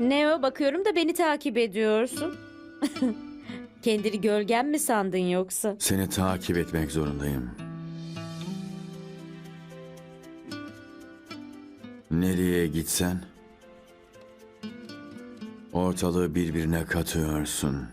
Ne o bakıyorum da beni takip ediyorsun. Kendini gölgen mi sandın yoksa? Seni takip etmek zorundayım. Nereye gitsen ortalığı birbirine katıyorsun.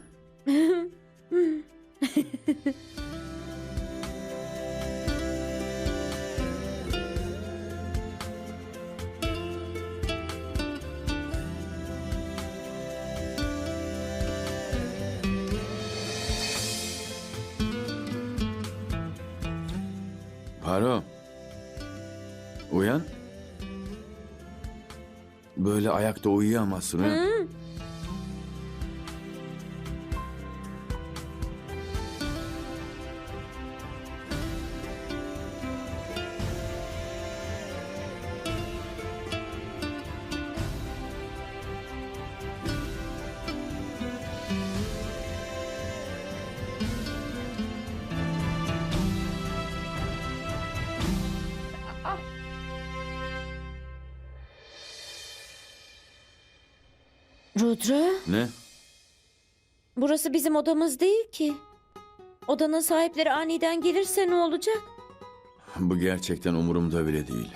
Paro. Uyan. Böyle ayakta uyuyamazsın. Uyan. Rudra, Ne? burası bizim odamız değil ki. Odanın sahipleri aniden gelirse ne olacak? Bu gerçekten umurumda bile değil.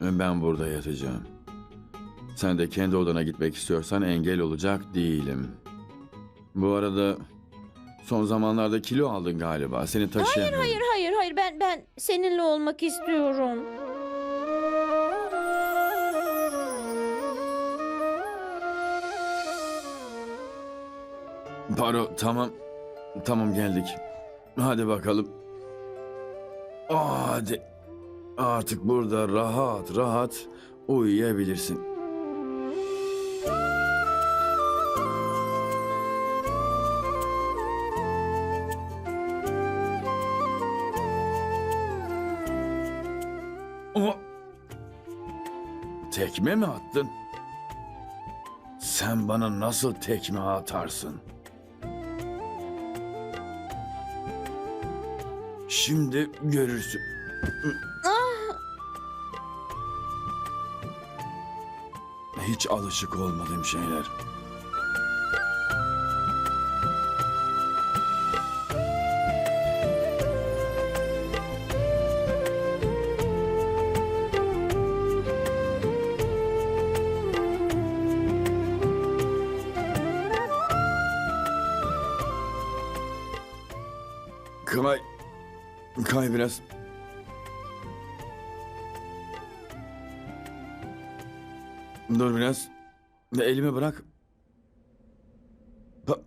Ben burada yatacağım. Sen de kendi odana gitmek istiyorsan engel olacak değilim. Bu arada son zamanlarda kilo aldın galiba. Seni taşıyamıyorum. Hayır hayır hayır ben ben seninle olmak istiyorum. Paro tamam. Tamam geldik. Hadi bakalım. Hadi. Artık burada rahat rahat uyuyabilirsin. O tekme mi attın? Sen bana nasıl tekme atarsın? Şimdi görürsün. Hiç alışık olmadığım şeyler. Kay. Kay biraz. Dur biraz. Elimi bırak. Pa-